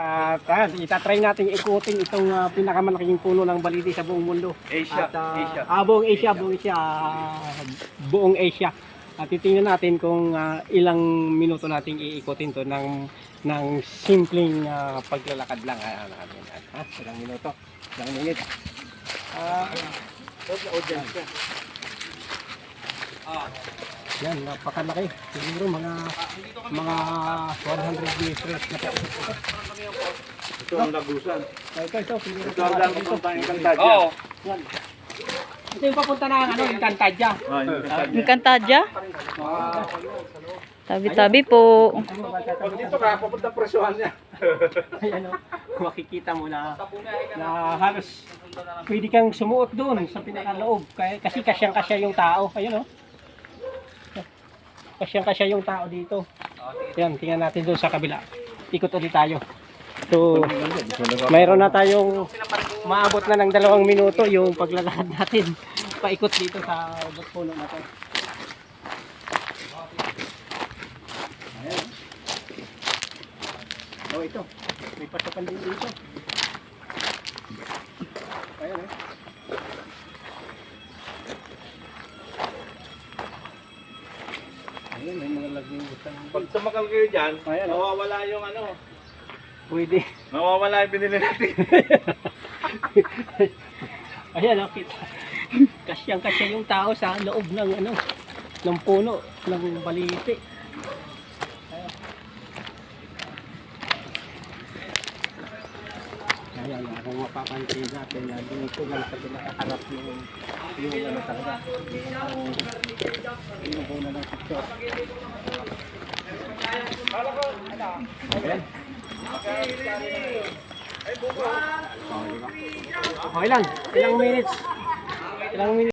At uh, itatry natin ikutin itong ah, pinakamalaking puno ng baliti sa buong mundo. Asia, At, ah, Asia. Ah, buong Asia, buong Asia, ah, buong Asia. At titingnan natin kung ah, ilang minuto nating iikutin to ng ng simpleng ah, paglalakad lang. Ah, natin. Ha? Ilang minuto? Ilang minute? Ah, yan, napakalaki. Siguro mga mga 100 meters na pa. Ito ang lagusan. Ito, ito. Ito ang lang ito. papunta ng Kantadya. Oo. Yan. Ito yung papunta na ano, yung Kantadya. Ah, yung Kantadya. Yung kantadya. Tabi-tabi po. Pag dito ka, papunta presyuhan niya. Ayan o, makikita mo na, na halos pwede kang sumuot doon sa pinakaloob. Kaya, kasi kasyang-kasya yung tao. Ayan o. Kasyang-kasya yung tao dito. Yan, tingnan natin doon sa kabila. Ikot ulit tayo. So, mayroon na tayong maabot na ng dalawang minuto yung paglalakad natin. Paikot dito sa puno na to. Oh, ito. May pasukan din dito. Ayan, may mga lagutan. Pag sumakal kayo dyan, Ayan, oh. nawawala yung ano, Pwede. nawawala yung binili natin. Ayan, oh, kita. Kasyang kasya yung tao sa loob ng ano, ng puno, ng baliti. Ayan. Ayan, ah, kung mapapansin natin na dito lang sa pinakaharap yung yung ano talaga, yung yung puno ng picture. Ayan. Okay lang. Ilang minutes? Ilang minutes?